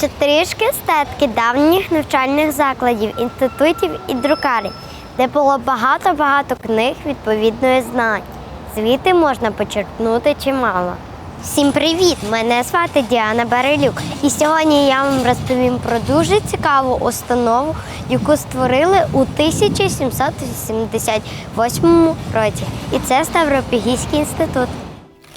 Чи трішки естетики давніх навчальних закладів, інститутів і друкарень, де було багато-багато книг відповідної знань. Звідти можна почерпнути чимало. Всім привіт! Мене звати Діана Барилюк. І сьогодні я вам розповім про дуже цікаву установу, яку створили у 1788 році. І це Ставропігійський інститут.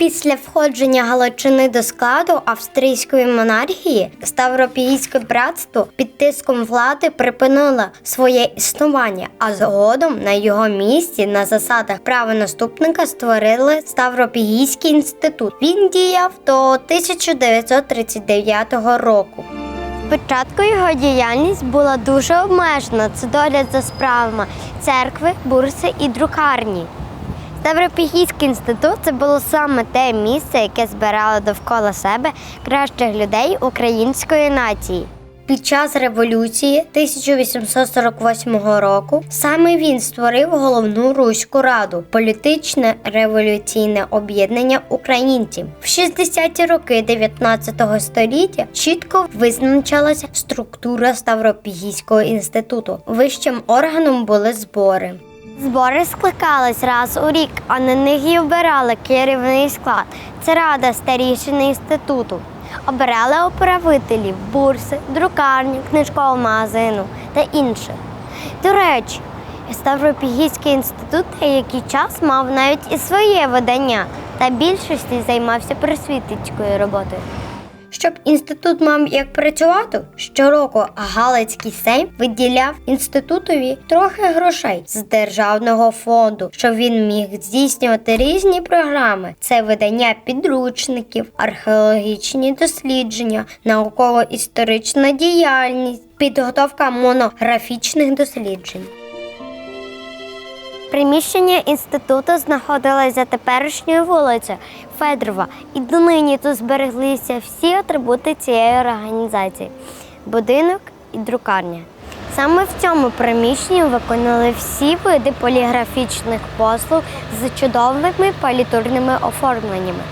Після входження Галичини до складу австрійської монархії Ставропігійське братство під тиском влади припинило своє існування, а згодом на його місці на засадах правонаступника створили Ставропігійський інститут. Він діяв до 1939 року. Спочатку його діяльність була дуже обмежена. Це догляд за справами церкви, бурси і друкарні. Ставропігійський інститут це було саме те місце, яке збирало довкола себе кращих людей української нації. Під час революції 1848 року саме він створив головну руську раду політичне революційне об'єднання українців. В 60-ті роки 19 століття чітко визначалася структура Ставропігійського інституту. Вищим органом були збори. Збори скликались раз у рік, а на них і обирали керівний склад. Це рада старішини інституту. Обирали управителів, бурси, друкарні, книжкового магазину та інших. До речі, Ставропігійський інститут деякий час мав навіть і своє видання, та більшості займався просвітницькою роботою. Щоб інститут мав як працювати, щороку Галицький Сейм виділяв інститутові трохи грошей з державного фонду, щоб він міг здійснювати різні програми: це видання підручників, археологічні дослідження, науково-історична діяльність, підготовка монографічних досліджень. Приміщення інституту знаходилось за теперішньою вулицею Федорова, і донині тут збереглися всі атрибути цієї організації: будинок і друкарня. Саме в цьому приміщенні виконали всі види поліграфічних послуг з чудовими палітурними оформленнями.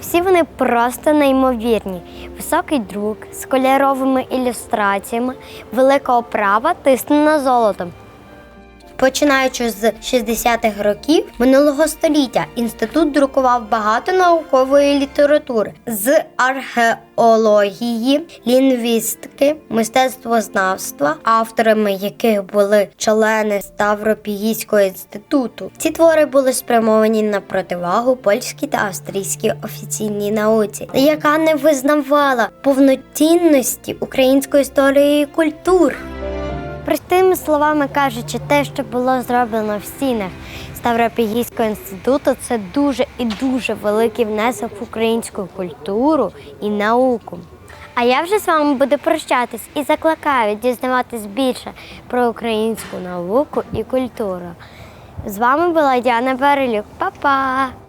Всі вони просто неймовірні. Високий друк з кольоровими ілюстраціями, велика оправа тиснена золотом. Починаючи з 60-х років минулого століття, інститут друкував багато наукової літератури з археології, лінгвістики, мистецтвознавства, авторами яких були члени Ставропігійського інституту. Ці твори були спрямовані на противагу польській та австрійській офіційній науці, яка не визнавала повноцінності української історії і культур. Простими словами кажучи, те, що було зроблено в стінах Ставропігійського інституту, це дуже і дуже великий внесок в українську культуру і науку. А я вже з вами буду прощатись і закликаю дізнаватись більше про українську науку і культуру. З вами була Діана Берелюк. Па-па!